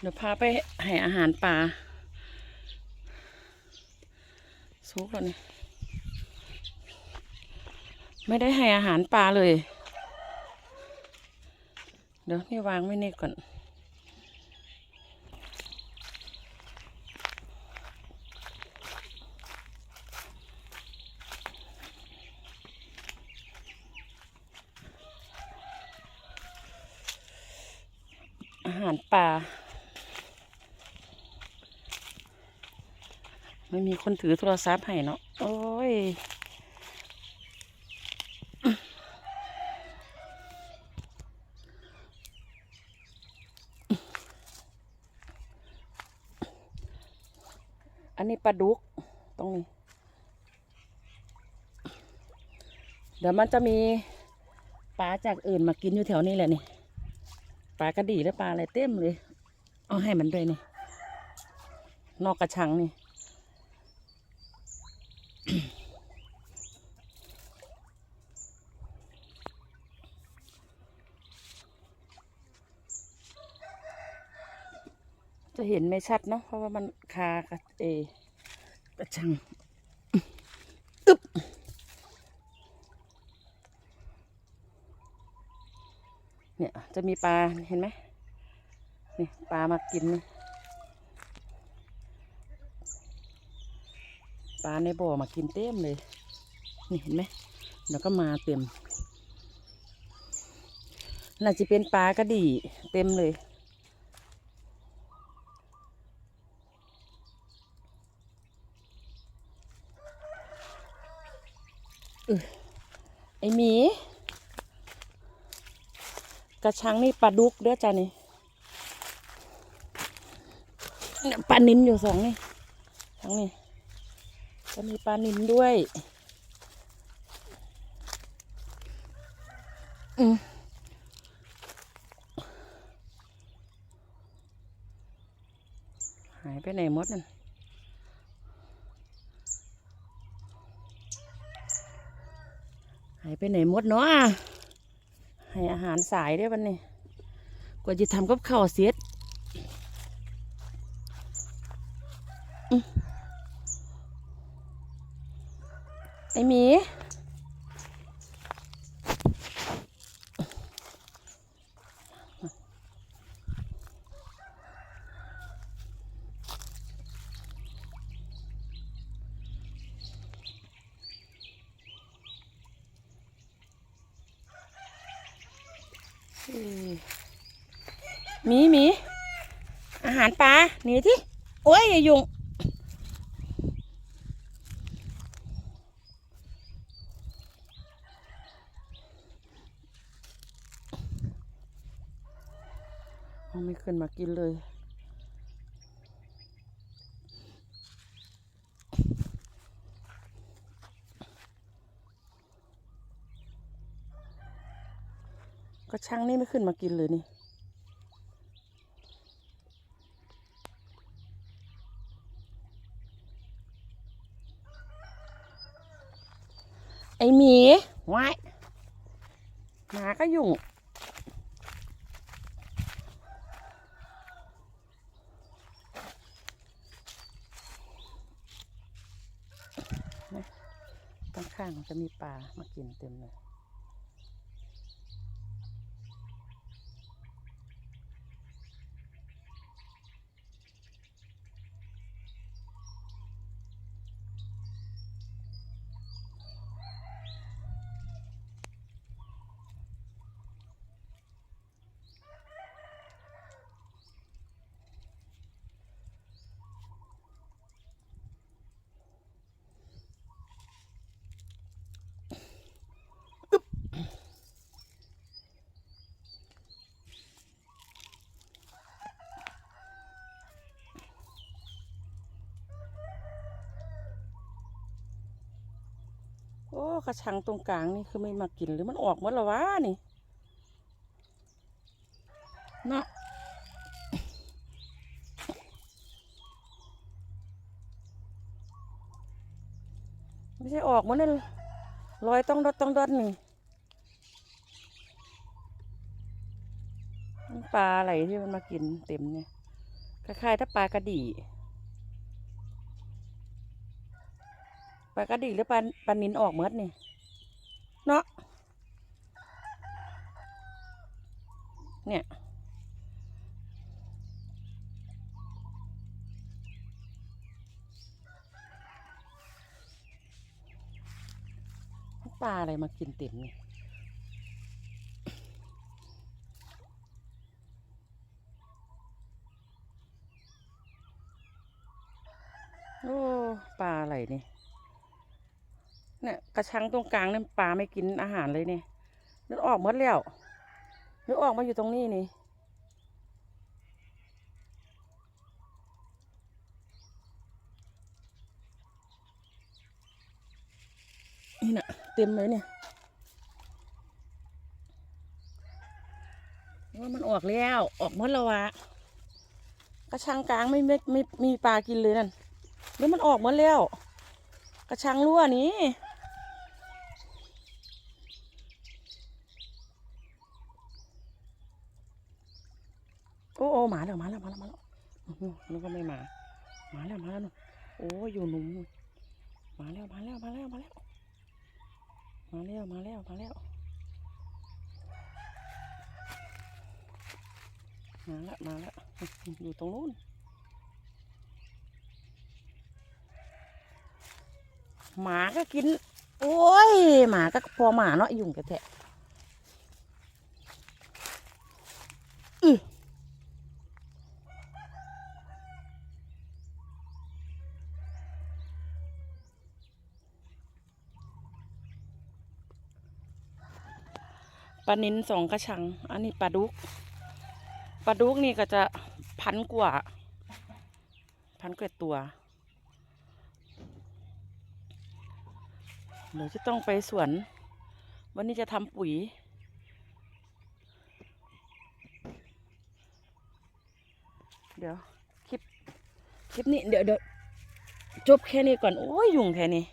เดี๋ยวพาไปให้อาหารปลาซุกแล้วนี่ไม่ได้ให้อาหารปลาเลย เดี๋ยวนี่วางไว้นี่ก่อนอาหารป่า ไม่มีคนถือโทรศัพท์ให้เนาะ โอ้ย อันนี้ปลาดุก ตรงนี้ เดี๋ยวมันจะมีปลาจากอื่นมากินอยู่แถวนี้แหละนี่ ปลากระดี่และปลาอะไรเต็มเลย เอาให้มันด้วยนี่ นอกกระชังนี่ จะเห็นไม่ชัดเนาะเพราะว่ามันคากระเอกระชังอึ๊บเนี่ยจะมีปลาเห็นไหมนี่ปลามากินนี่ ลาในบ่อมากินเต็มเลย นี่เห็นไหมแล้วก็มาเต็ม น่าจะเป็นปลากระดีเต็มเลยไอหมี กระชังนี่ปลาดุกเด้อจ้านี่เนี่ปลานิ้นอยู่สองนี่ทั้งนี่ จะมีปลานินด้วย อืมหายไปไหนหมดนั่นหายไปไหนหมดเนาะให้อาหารสายด้วยวันนี้ กว่าจะทำกับข้าวเสร็จอืมไอหมี มีมีอาหารปลาหนีที่โอ้ยอย่ายุ่ง เอาไม่ขึ้นมากินเลย ก็ช่างนี่ไม่ขึ้นมากินเลยนี่ไอหมีว้ายหมาก็ยุ่งนะข้างๆ จะมีปลามากินเต็มเลย โอ้กระชังตรงกลางนี่คือไม่มากินหรือมันออกหมดแล้ววะนี่เนาะไม่ใช่ออกหมดนั่ลอยต้องดดต้องดดนี่ปลาอะไรที่มันมากินเต็มเนี่ยคล้ายๆถ้าปลากระดี่ ลากระดีหรือปลาปลานินออกเมดนี่ เนาะเนี่ย ปลาอะไรมากินเต็มนี่โอ้ ปลาอะไรนี่ เนี่ยกระชังตรงกลางเนี่ยปลาไม่กินอาหารเลยเนี่ยนึกออกหมดแล้วนึกออกมาอยู่ตรงนี้นี่นี่น่ะเต็มเลยเนี่ยว่ามันออกแล้วออกหมดแล้ววะกระชังกลางไม่ไม่ไม่มมีปลากินเลยนั่นเดี๋ยวมันออกหมดแล้ว กระชังรั่วนี้ โอ้โอ้หมาแล้วหมาแล้วหมาแล้วหมาแล้วนึกว่าไม่มาหมาแล้วหมาแล้วโอ้ยอยู่หนุ่มนู่นมาแล้วมาแล้วมาแล้วมาแล้วมาแล้วมาแล้วมาแล้วมาแล้วมาแล้วอยู่ตรงนู้นหมาก็กิน โอ้ยหมาก็พอหมาเนาะยุ่งกระแทะ ปลานินสองกระชัง อันนี้ปลาดุก ปลาดุกนี่ก็จะพันกว่า พันกว่าตัว เดี๋ยวจะต้องไปสวน วันนี้จะทำปุ๋ย เดี๋ยว คลิป คลิปนี้เดี๋ยวเดี๋ยวจบแค่นี้ก่อน โอ้ยยุ่งแค่นี้